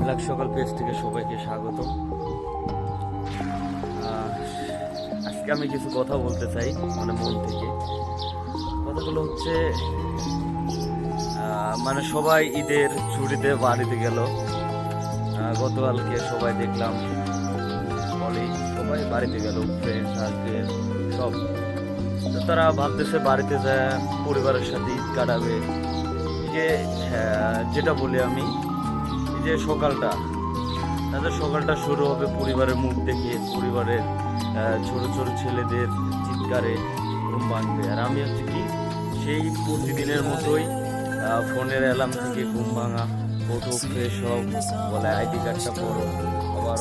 Black সকাল page থেকে সবাইকে স্বাগত। আজকে আমি কিছু কথা বলতে চাই মানে মন থেকে। কথাগুলো হচ্ছে মানে সবাই ঈদের ছুটিতে বাড়িতে গেল। গতকালকে সবাই দেখলাম, বলে, সবাই বাড়িতে গেল ফ্রেন্ড সার্কেল সব। তো তারা ভাবতেছে বাড়িতে যায়, পরিবারের সাথে ঈদ কাটাবে। যে যেটা বলি আমি যে সকালটা, তাদের সকালটা শুরু হবে পরিবারের মুখ দেখে, পরিবারের ছোট ছোট ছেলেদের চিৎকারে ঘুম ভাঙবে। আর আমি হচ্ছে কি, সেই প্রতিদিনের মতোই ফোনের অ্যালার্ম থেকে ঘুম ভাঙা ফটো ফ্রেশ হও বলে আইডি কার্ডটা পড়ো আবার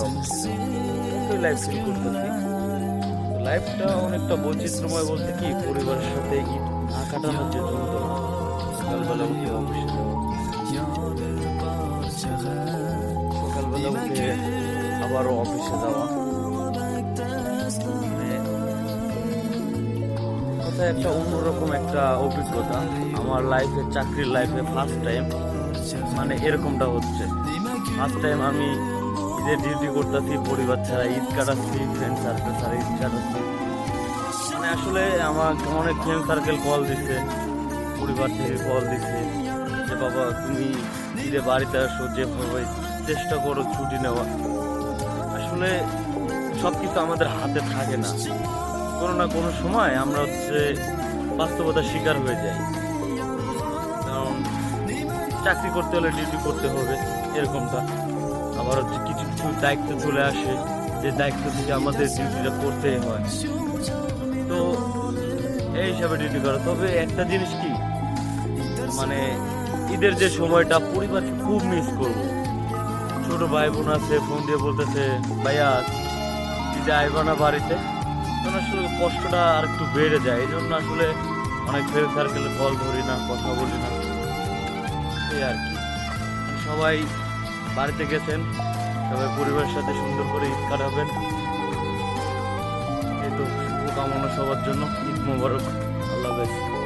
লাইফ ফিল করতেছি লাইফটা অনেকটা বৈচিত্র্যময় বলতে কি, পরিবারের সাথে ঈদ না কাটানোর যে যন্ত্রণা সকালবেলা উঠে অফিসে যাওয়া আবারও অফিসে যাওয়া। মানে কথায় একটা অন্যরকম একটা অভিজ্ঞতা। আমার লাইফে চাকরির লাইফে ফার্স্ট টাইম মানে এরকমটা হচ্ছে। ফার্স্ট টাইম আমি ঈদের ডিউটি করতেছি, পরিবার ছাড়া ঈদ কাটাচ্ছি ফ্রেন্ড সার্কেল ছাড়া ঈদ কাটাচ্ছি। মানে আসলে আমার অনেক ফ্রেন্ড সার্কেল কল দিচ্ছে পরিবার থেকে কল দিচ্ছে যে, বাবা, তুমি ঈদে বাড়িতে আসো, যেভাবে চেষ্টা করো ছুটি নেওয়া আসলে সব কিছু আমাদের হাতে থাকে না। কোনো না কোনো সময় আমরা হচ্ছে বাস্তবতার শিকার হয়ে যাই। কারণ চাকরি করতে হলে ডিউটি করতে হবে, এরকমটা। আবার হচ্ছে কিছু কিছু দায়িত্ব চলে আসে, যে দায়িত্ব থেকে আমাদের ডিউটিটা করতেই হয়। তো এই হিসাবে ডিউটি করা। তবে একটা জিনিস কি? মানে ঈদের যে সময়টা পরিবারকে খুব মিস করব। ছোট ভাই বোন আছে ফোন দিয়ে বলতেছে, ভাইয়া ঈদে আইবা না বাড়িতে? আসলে কষ্টটা আর একটু বেড়ে যায়। এই জন্য আসলে অনেক ফ্রেন্ড সার্কেলে কল ধরি না, কথা বলি না। এই আর কি। সবাই বাড়িতে গেছেন, সবাই পরিবারের সাথে সুন্দর করে ঈদ কাটাবেন। এই তো শুভকামনা সবার জন্য, ঈদ মোবারক, আল্লাহ হাফেজ।